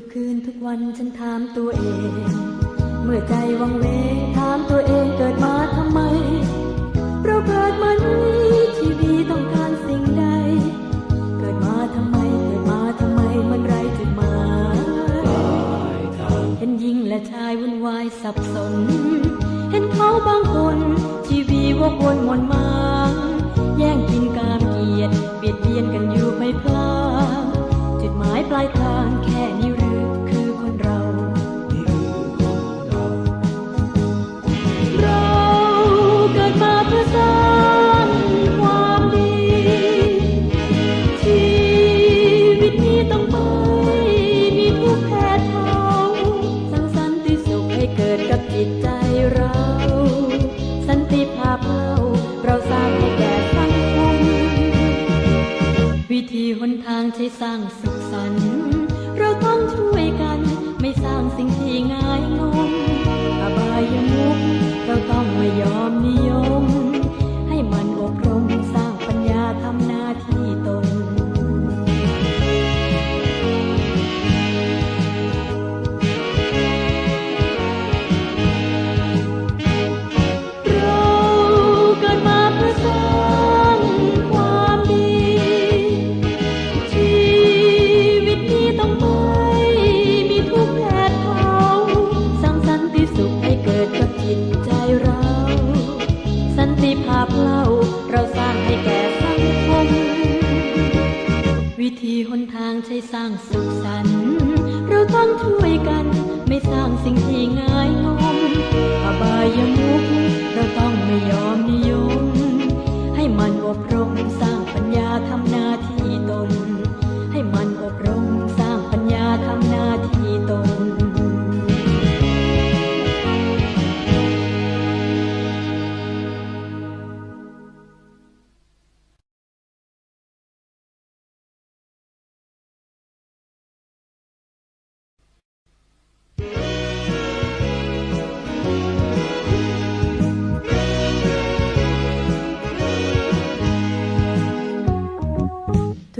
ทุกคืนทุกวันฉันถามตัวเอง เมื่อใจวังเวงถามตัวเองเกิดมาทำไม เราเกิดมานี้ชีวิตต้องการสิ่งใด เกิดมาทำไมเกิดมาทำไมมันไรจุดหมายเห็นหญิงและชายวุ่นวายสับสน เห็นเขาบางคนชีวีวกวนมนมาแย่งกินกามเกียรติเบียดเบียนกันอยู่ไม่พลาจุดหมายปลายทาง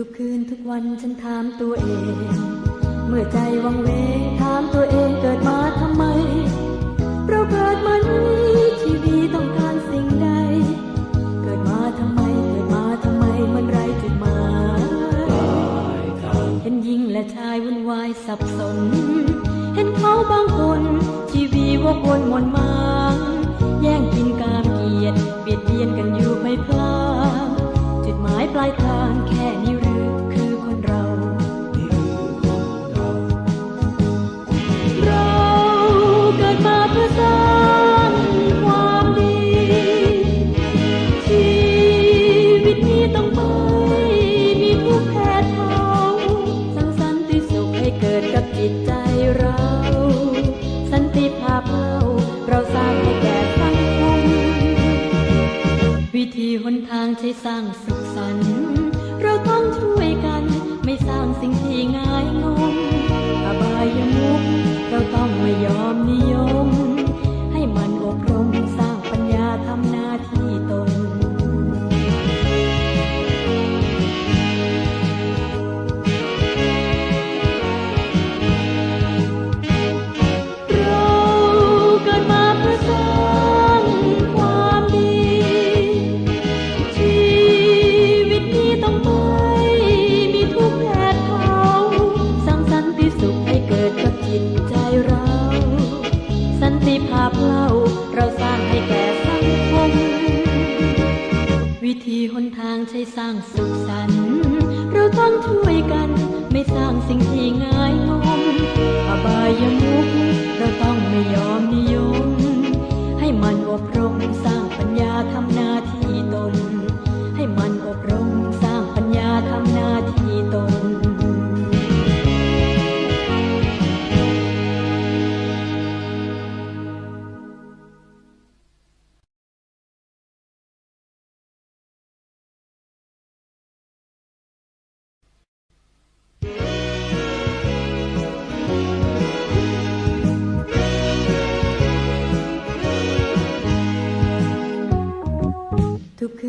ทุกคืนทุกวันฉันถามตัวเอง เมื่อใจวังเวงถามตัวเองเกิดมาทำไม เราเกิดมานี้ชีวิตต้องการสิ่งใด เกิดมาทำไมเกิดมาทำไมมันไรถึงมาเห็นหญิงและชายวุ่นวายสับสน เห็นเขาบางคนชีวีวกวนมนมางแย่งกินกามเกียดเบียดเบียนกันอยู่ไม่พลา sang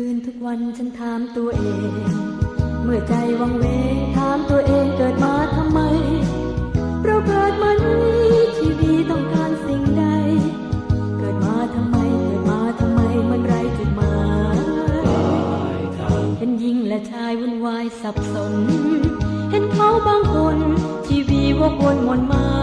คืนทุกวันฉันถามตัวเอง เมื่อใจวังเวงถามตัวเองเกิดมาทำไม เราเกิดมานี้ชีวิตต้องการสิ่งใด เกิดมาทำไมเกิดมาทำไมมันไรจุดหมายเห็นหญิงและชายวุ่นวายสับสน เห็นเขาบางคนชีวิตวกวนมนมา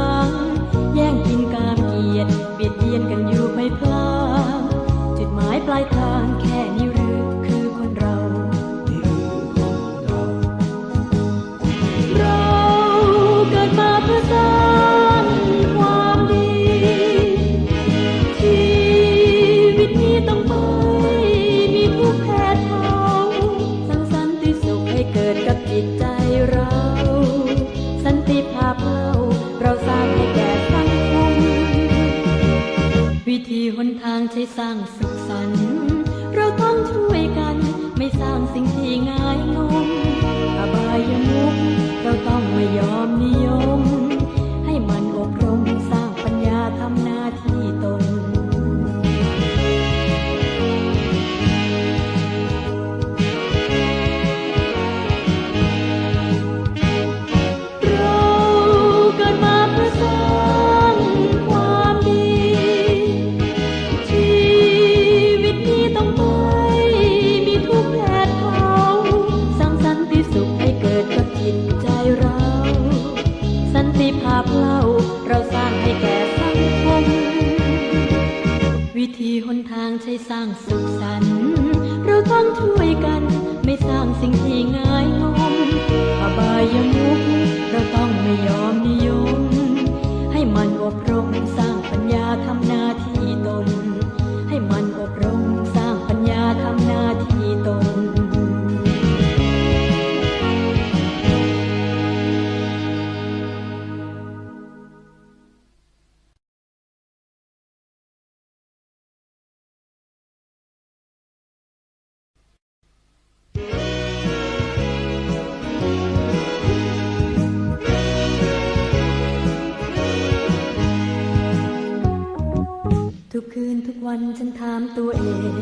วันฉันถามตัวเอง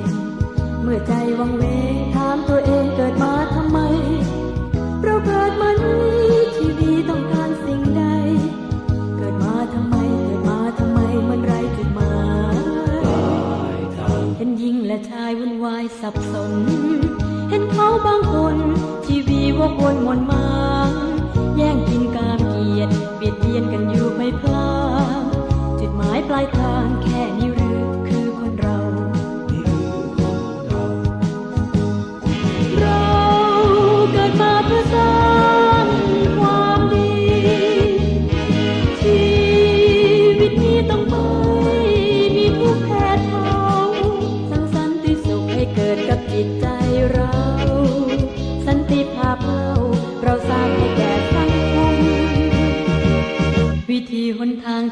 เมื่อใจวังเวงถามตัวเองเกิดมาทำไม เราเกิดมานี้ชีวิตต้องการสิ่งใด เกิดมาทำไม เกิดมาทำไมมันไรจุดมาเห็นหญิงและชายวุ่นวายสับสน เห็นเขาบางคนที่วีว่าวนมนมา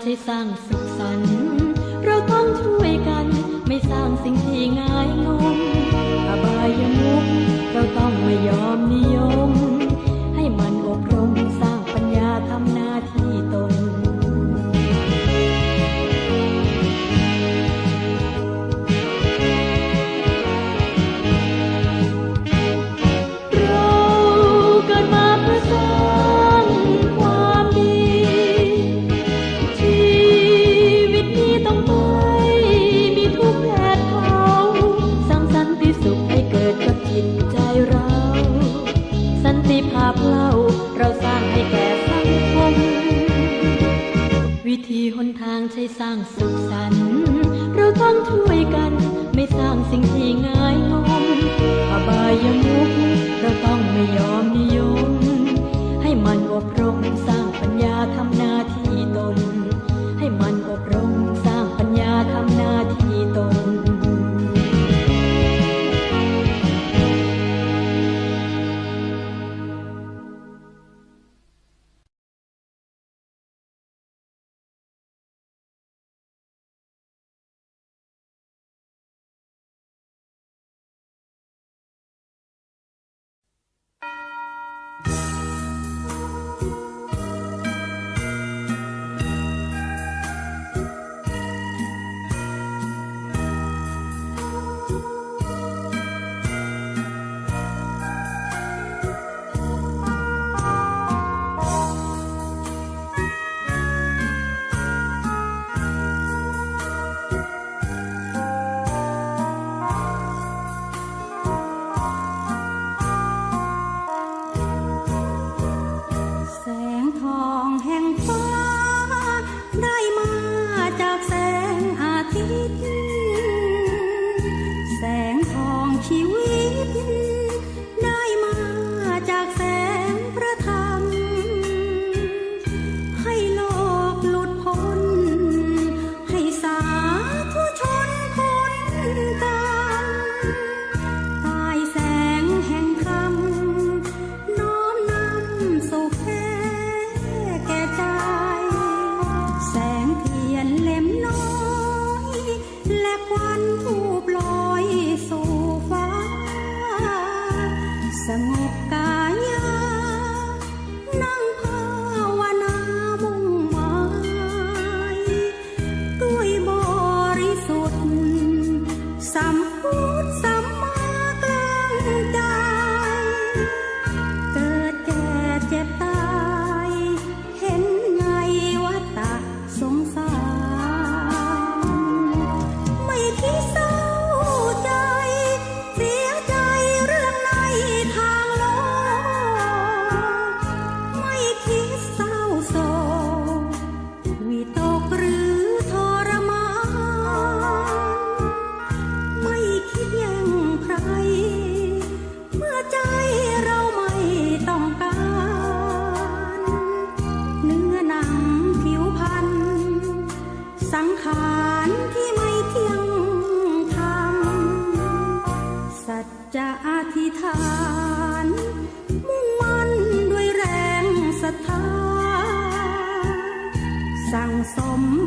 ใช้สร้างสุขสันต์เราต้องช่วยกันไม่สร้างสิ่งที่ง่าย ใช้สร้างสุขสันต์เราต้องช่วยกัน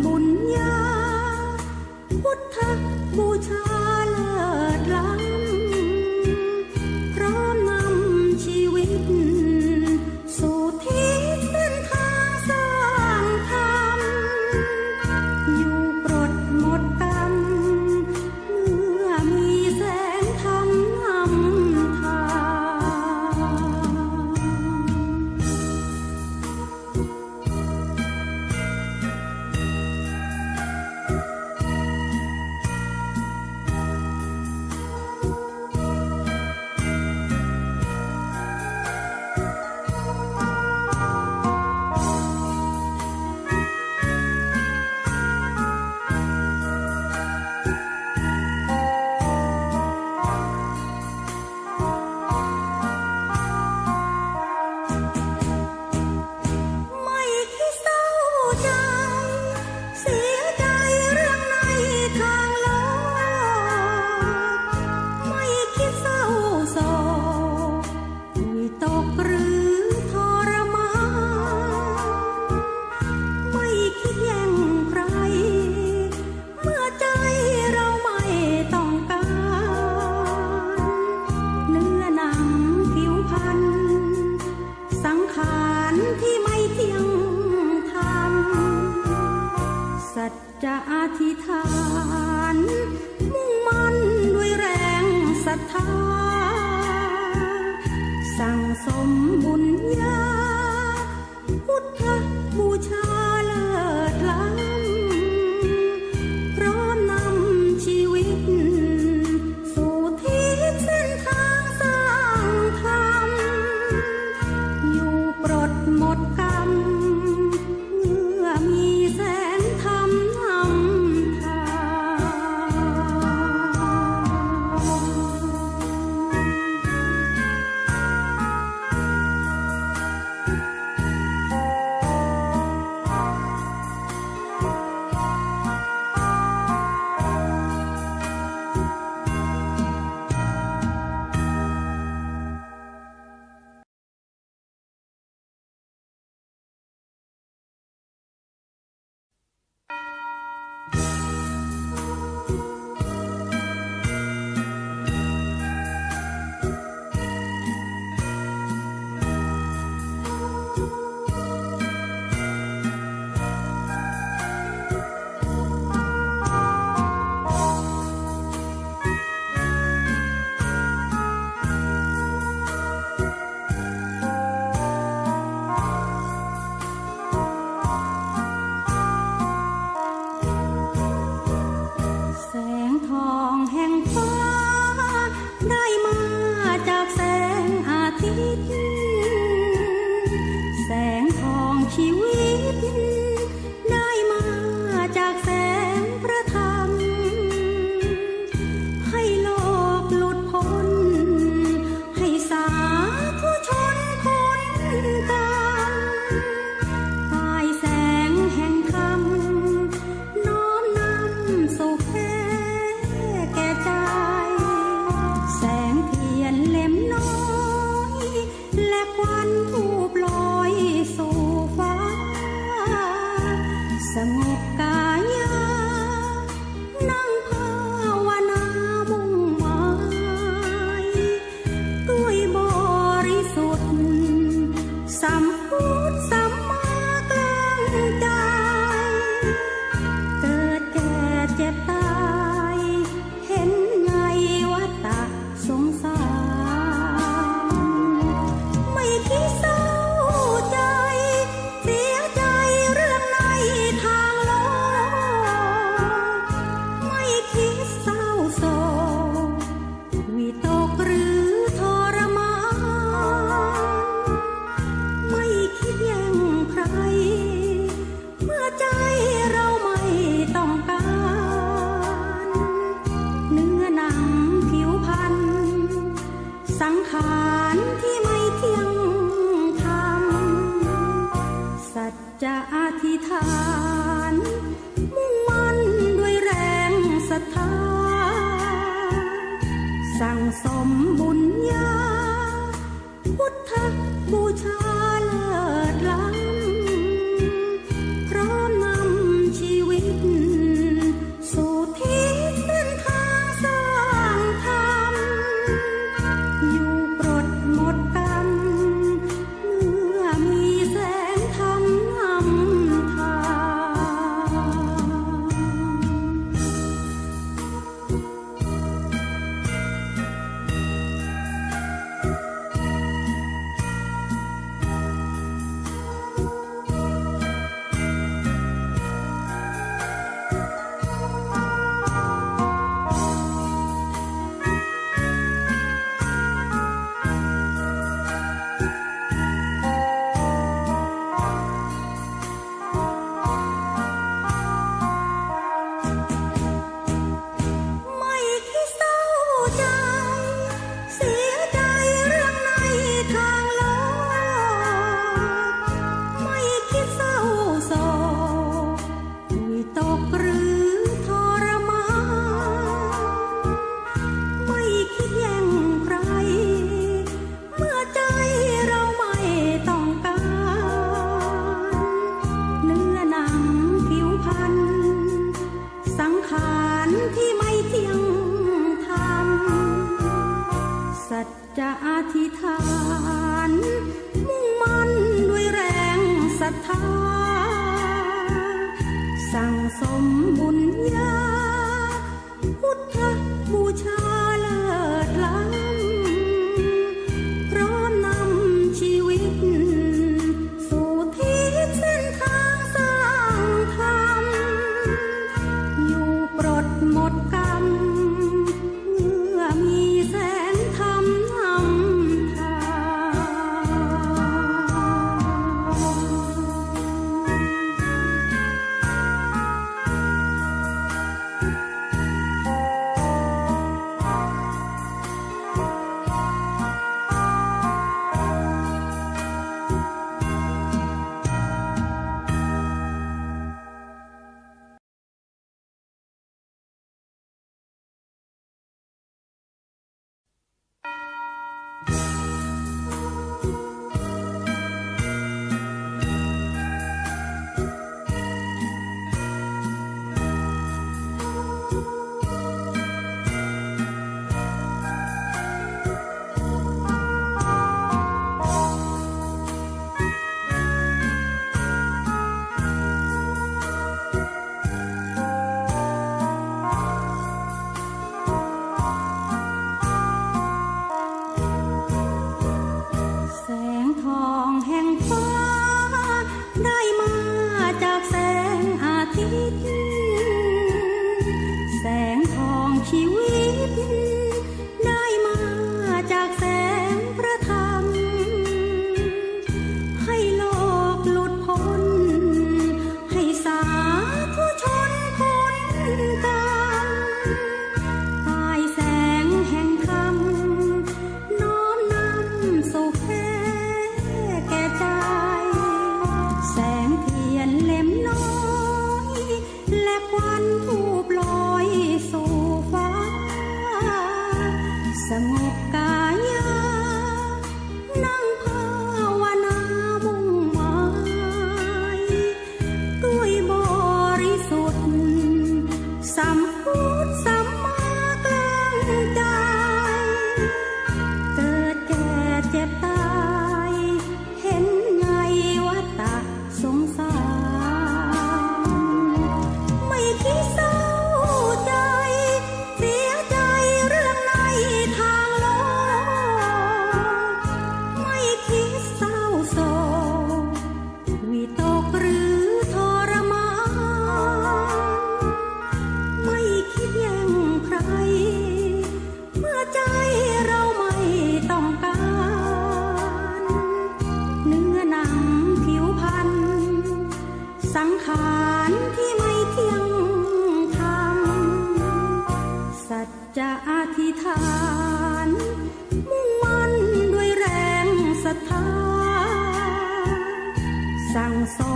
บุญญา พุทธบูชาเลิศล้ำิษฐานมุ่งมั่นด้วยแรงศรัทธา สั่งสมบุญญา ธิษฐาน มุ่งมั่นด้วยแรงศรัทธา สั่งสมบุญญา พุทธบูชา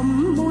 สั่งสมบุ